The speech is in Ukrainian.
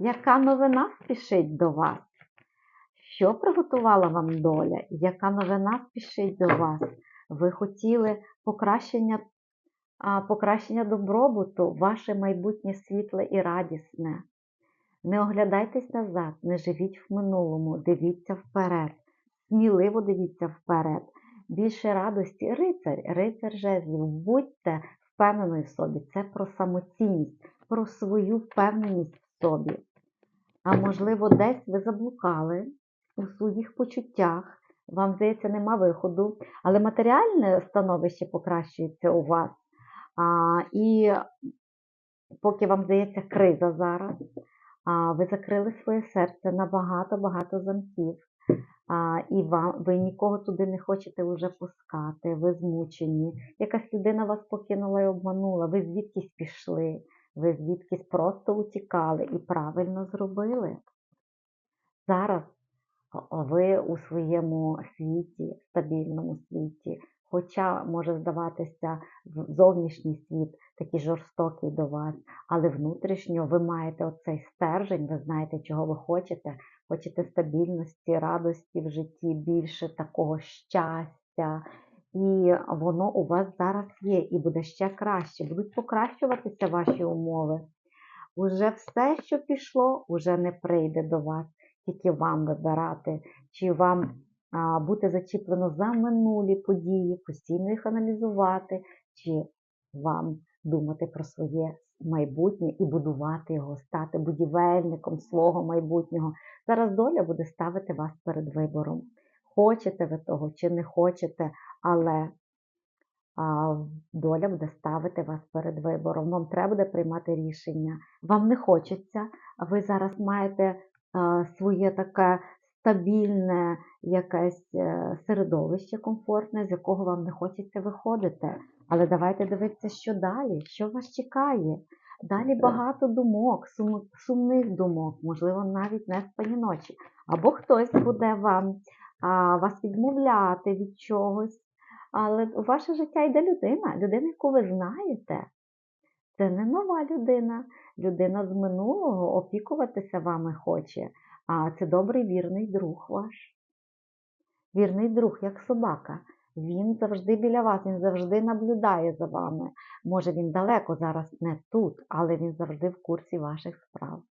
Яка новина спішить до вас? Що приготувала вам доля? Яка новина спішить до вас? Ви хотіли покращення, покращення добробуту, ваше майбутнє світле і радісне. Не оглядайтесь назад, не живіть в минулому, дивіться вперед. Сміливо дивіться вперед. Більше радості, рицар, рицар жезлів, будьте впевненою в собі. Це про самоцінність, про свою впевненість в собі. А можливо, десь ви заблукали у своїх почуттях, вам здається, нема виходу, але матеріальне становище покращується у вас. А, і поки вам здається криза зараз, а, ви закрили своє серце на багато-багато замків. А, і вам, ви нікого туди не хочете вже пускати, ви змучені. Якась людина вас покинула і обманула, ви звідкись пішли, ви звідкись просто утікали і правильно зробили. Зараз ви у своєму світі, стабільному світі, хоча може здаватися зовнішній світ такий жорстокий до вас, але внутрішньо ви маєте оцей стержень, ви знаєте, чого ви хочете. Хочете стабільності, радості в житті, більше такого щастя. І воно у вас зараз є, і буде ще краще. Будуть покращуватися ваші умови. Уже все, що пішло, уже не прийде до вас. Тільки вам вибирати, чи вам а, бути зачіплено за минулі події, постійно їх аналізувати, чи вам думати про своє майбутнє і будувати його, стати будівельником свого майбутнього. Зараз доля буде ставити вас перед вибором. Хочете ви того чи не хочете, але а, доля буде ставити вас перед вибором. Вам треба буде приймати рішення. Вам не хочеться, ви зараз маєте а, своє таке стабільне якесь е, середовище комфортне, з якого вам не хочеться виходити. Але давайте дивитися, що далі, що вас чекає. Далі багато думок, сум- сумних думок, можливо, навіть не спані ночі. Або хтось буде вам вас відмовляти від чогось. Але у ваше життя йде людина, людина, яку ви знаєте. Це не нова людина, людина з минулого опікуватися вами хоче. А це добрий вірний друг ваш. Вірний друг, як собака. Він завжди біля вас, він завжди наблюдає за вами. Може, він далеко зараз не тут, але він завжди в курсі ваших справ.